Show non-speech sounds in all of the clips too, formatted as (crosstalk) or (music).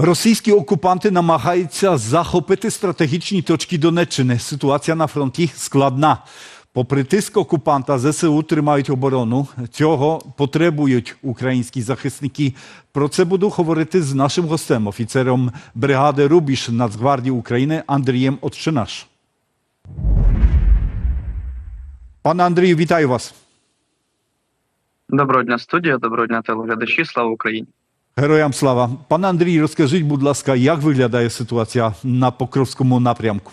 Російські окупанти намагаються захопити стратегічні точки Донеччини. Ситуація на фронті складна. Попри тиск окупанта, ЗСУ тримають оборону. Цього потребують українські захисники. Про це буду говорити з нашим гостем, офіцером бригади Рубіж Нацгвардії України Андрієм Отчинаш. Пане Андрію, вітаю вас. Доброго дня, студія, доброго дня, телеглядачі. Слава Україні. Героям слава. Пане Андрій, розкажіть, будь ласка, як виглядає ситуація на Покровському напрямку?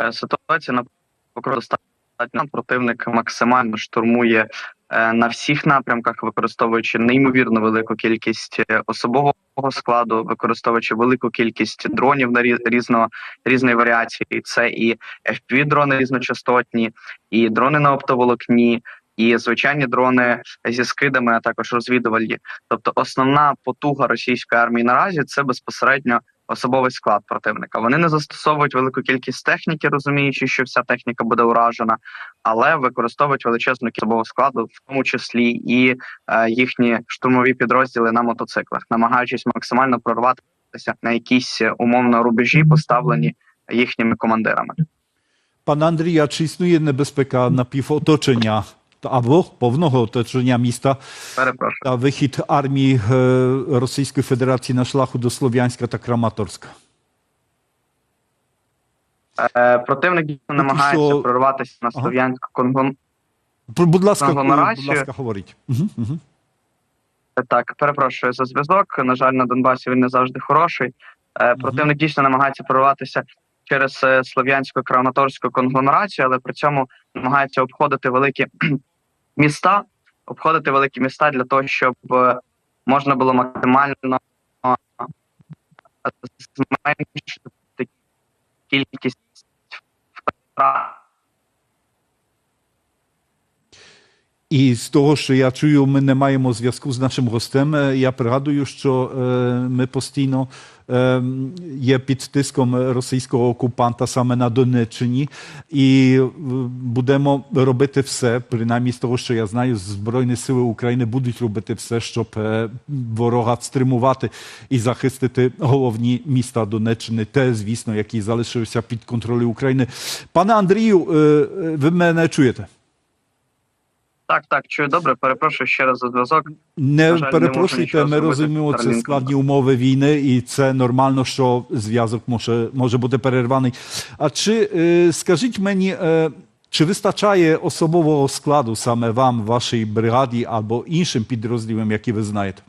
Е, Ситуація на покрові достатньо противник максимально штурмує е, на всіх напрямках, використовуючи неймовірно велику кількість е, особового складу, використовуючи велику кількість дронів на рі- різного різної варіації. Це і fpv дрони різночастотні, і дрони на оптоволокні. І звичайні дрони зі скидами, а також розвідувальні. Тобто, основна потуга російської армії наразі це безпосередньо особовий склад противника. Вони не застосовують велику кількість техніки, розуміючи, що вся техніка буде уражена, але використовують величезну кількість особового складу, в тому числі і е, їхні штурмові підрозділи на мотоциклах, намагаючись максимально прорватися на якісь е, умовно рубежі, поставлені їхніми командирами. Пане Андрій, а чи існує небезпека напівоточення або повного оточення міста Перепрошую. та вихід армії Російської Федерації на шляху до Слов'янська та Краматорська? Противник дійсно намагається що- прорватися на слов'янську конглом... Б- Будь ласка, будь ласка, говоріть. Угу, угу. Так, перепрошую за зв'язок. На жаль, на Донбасі він не завжди хороший. Е, Противник дійсно намагається прорватися через е, слов'янську краматорську конгломерацію, але при цьому намагається обходити великі міста, обходити великі міста для того, щоб е, можна було максимально е, зменшити кількість втрат. І з того, що я чую, ми не маємо зв'язку з нашим гостем. Е, Я пригадую, що ми постійно є під тиском російського окупанта саме на Донеччині, і е, будемо робити все, принаймні з того, що я знаю, Збройні сили України будуть робити все, щоб е, ворога стримувати і захистити головні міста Донеччини, те, звісно, які залишилися під контролем України. Пане Андрію, е, ви мене чуєте? Так, так, чую добре. Перепрошую ще раз за зв'язок. Не жаль, перепрошуйте, нічого ми розуміємо, це складні умови війни, і це нормально, що зв'язок може, може бути перерваний. А чи е, скажіть мені, е, чи вистачає особового складу саме вам, вашій бригаді або іншим підрозділам, які ви знаєте?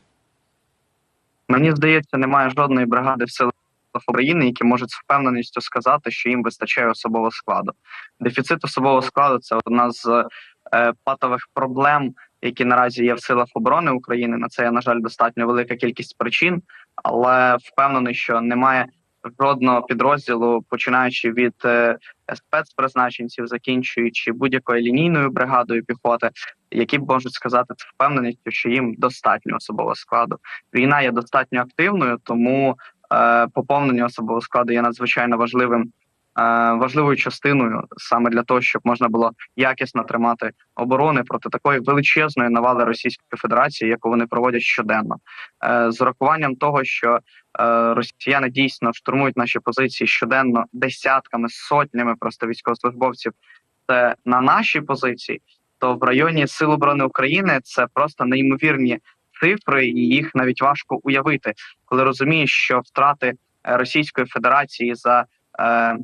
Мені здається, немає жодної бригади в силах України, які можуть з впевненістю сказати, що їм вистачає особового складу. Дефіцит особового складу це одна з патових проблем, які наразі є в силах оборони України. На це на жаль, достатньо велика кількість причин, але впевнений, що немає жодного підрозділу, починаючи від е, спецпризначенців, закінчуючи будь-якою лінійною бригадою піхоти, які можуть сказати з впевненістю, що їм достатньо особового складу. Війна є достатньо активною, тому е, поповнення особового складу є надзвичайно важливим. Е, Важливою частиною саме для того, щоб можна було якісно тримати оборони проти такої величезної навали Російської Федерації, яку вони проводять щоденно, Е, з урахуванням того, що е, росіяни дійсно штурмують наші позиції щоденно десятками, сотнями просто військовослужбовців. Це на наші позиції, то в районі Сил оборони України це просто неймовірні цифри, і їх навіть важко уявити, коли розумієш, що втрати Російської Федерації за е,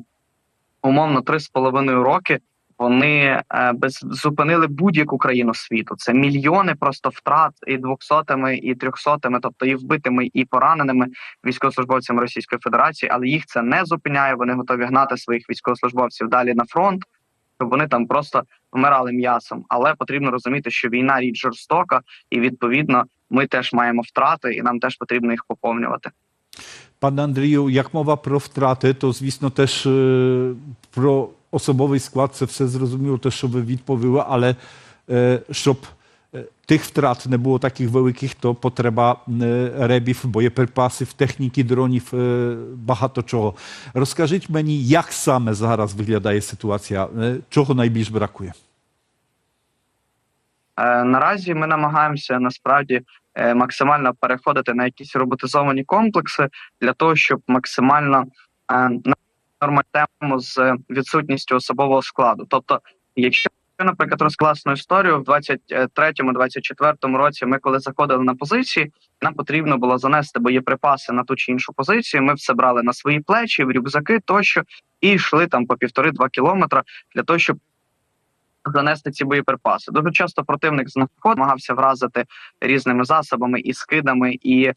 умовно три з половиною роки. Вони е, без зупинили будь-яку країну світу. Це мільйони просто втрат і двохсотими, і трьохсотими, тобто і вбитими, і пораненими військовослужбовцями Російської Федерації, але їх це не зупиняє. Вони готові гнати своїх військовослужбовців далі на фронт, щоб вони там просто вмирали м'ясом. Але потрібно розуміти, що війна річ жорстока, і відповідно ми теж маємо втрати, і нам теж потрібно їх поповнювати. Пане Андрію, як мова про втрати, то звісно теж е, про особовий склад це все зрозуміло, те, що ви відповіли, але е, щоб е, тих втрат не було таких великих, то потреба е, ребів, боєприпасів, техніки, дронів, е, багато чого. Розкажіть мені, як саме зараз виглядає ситуація, е, чого найбільш бракує? Е, наразі ми намагаємося насправді е, максимально переходити на якісь роботизовані комплекси для того, щоб максимально е, нормальну з відсутністю особового складу. Тобто, якщо наприклад, розкласну історію в 23-24 році, ми коли заходили на позиції, нам потрібно було занести боєприпаси на ту чи іншу позицію. Ми все брали на свої плечі, в рюкзаки тощо, і йшли там по півтори-два кілометра для того, щоб занести ці боєприпаси. Дуже часто противник намагався вразити різними засобами і скидами, і е,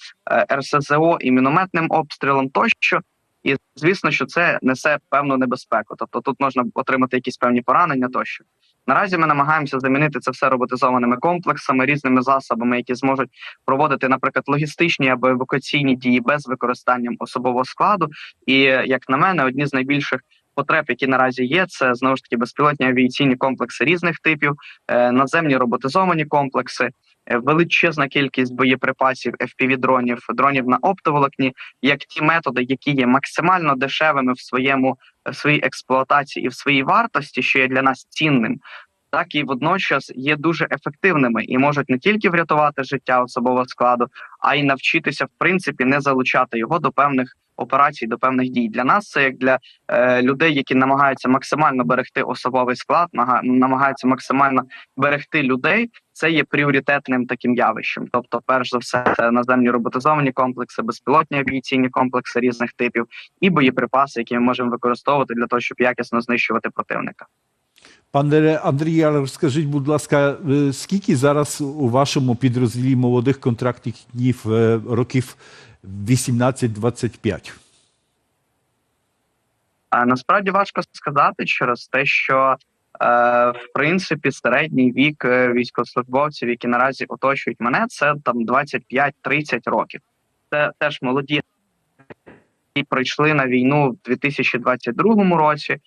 РСЗО, і мінометним обстрілом тощо. І звісно, що це несе певну небезпеку. Тобто тут можна отримати якісь певні поранення тощо. Наразі ми намагаємося замінити це все роботизованими комплексами, різними засобами, які зможуть проводити, наприклад, логістичні або евакуаційні дії без використання особового складу. І як на мене, одні з найбільших потреб, які наразі є, це знову ж таки безпілотні авіаційні комплекси різних типів, е, наземні роботизовані комплекси, е, величезна кількість боєприпасів, fpv дронів, дронів на оптоволокні, як ті методи, які є максимально дешевими в своєму в своїй експлуатації і в своїй вартості, що є для нас цінним. Так і водночас є дуже ефективними і можуть не тільки врятувати життя особового складу, а й навчитися в принципі не залучати його до певних операцій, до певних дій. Для нас це як для е, людей, які намагаються максимально берегти особовий склад, намагаються максимально берегти людей. Це є пріоритетним таким явищем. Тобто, перш за все, це наземні роботизовані комплекси, безпілотні авіаційні комплекси різних типів і боєприпаси, які ми можемо використовувати для того, щоб якісно знищувати противника. Пане Андрій, розкажіть, будь ласка, е, скільки зараз у вашому підрозділі молодих контрактників е, років 18-25? А насправді важко сказати через те, що е, в принципі середній вік військовослужбовців, які наразі оточують мене, це там 25-30 років. Це теж молоді, які прийшли на війну в 2022 році.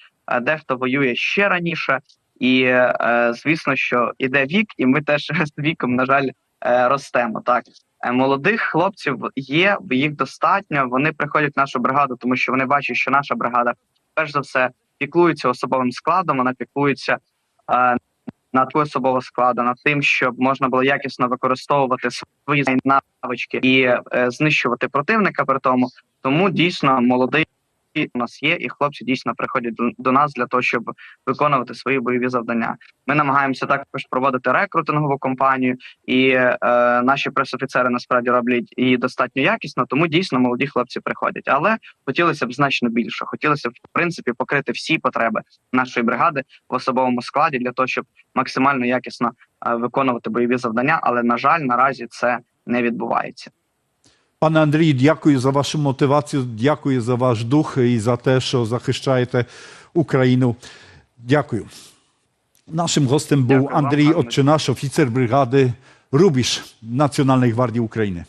Дехто воює ще раніше, і е, звісно, що іде вік, і ми теж (laughs) з віком, на жаль, е, ростемо. Так Е, молодих хлопців є, їх достатньо. Вони приходять в нашу бригаду, тому що вони бачать, що наша бригада, перш за все, піклується особовим складом. Вона піклується над особового складу, над тим, щоб можна було якісно використовувати свої навички і знищувати противника. При тому тому дійсно молодий у нас є, і хлопці дійсно приходять до, нас для того, щоб виконувати свої бойові завдання. Ми намагаємося також проводити рекрутингову кампанію, і е, наші пресофіцери насправді роблять її достатньо якісно, тому дійсно молоді хлопці приходять. Але хотілося б значно більше. Хотілося б в принципі покрити всі потреби нашої бригади в особовому складі для того, щоб максимально якісно е, виконувати бойові завдання. Але на жаль, наразі це не відбувається. Пане Андрію, дякую за вашу мотивацію, дякую за ваш дух і за те, що захищаєте Україну. Дякую. Нашим гостем був Дякую вам, Андрій пане. Отчинаш, офіцер бригади Рубіж Національної гвардії України.